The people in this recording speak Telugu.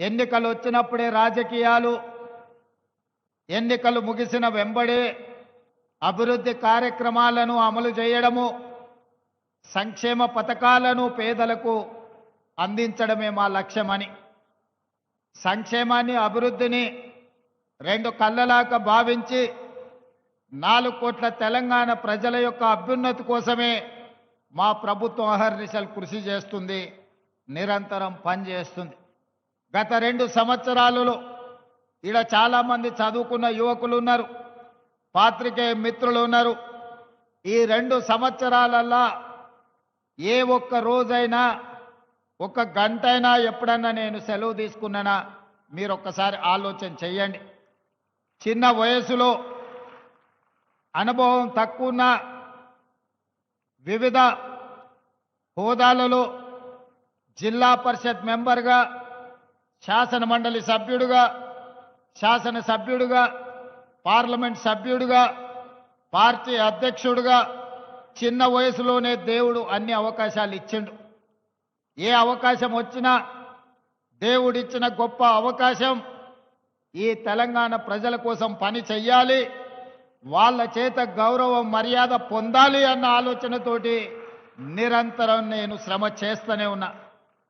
ఎన్నికలు వచ్చినప్పుడే రాజకీయాలు ఎన్నికలు ముగిసిన వెంబడే అభివృద్ధి కార్యక్రమాలను అమలు చేయడము సంక్షేమ పథకాలను పేదలకు అందించడమే మా లక్ష్యమని సంక్షేమాన్ని అభివృద్ధిని రెండు కళ్ళలాగా భావించి నాలుగు కోట్ల తెలంగాణ ప్రజల యొక్క అభ్యున్నతి కోసమే మా ప్రభుత్వం అహర్నిశలు కృషి చేస్తుంది నిరంతరం పనిచేస్తుంది. గత రెండు సంవత్సరాలలో ఈడ చాలామంది చదువుకున్న యువకులు ఉన్నారు పాత్రికేయ మిత్రులు ఉన్నారు. ఈ రెండు సంవత్సరాలల్లా ఏ ఒక్క రోజైనా ఒక గంట అయినా ఎప్పుడన్నా నేను సెలవు తీసుకున్నానా మీరు ఒక్కసారి ఆలోచన చెయ్యండి. చిన్న వయసులో అనుభవం తక్కువ వివిధ హోదాలలో జిల్లా పరిషత్ మెంబర్గా శాసన మండలి సభ్యుడుగా శాసన సభ్యుడుగా పార్లమెంట్ సభ్యుడుగా పార్టీ అధ్యక్షుడుగా చిన్న వయసులోనే దేవుడు అన్ని అవకాశాలు ఇచ్చిండు. ఏ అవకాశం వచ్చినా దేవుడిచ్చిన గొప్ప అవకాశం ఈ తెలంగాణ ప్రజల కోసం పని చెయ్యాలి వాళ్ళ చేత గౌరవం మర్యాద పొందాలి అన్న ఆలోచనతోటి నిరంతరం నేను శ్రమ చేస్తూనే ఉన్నా.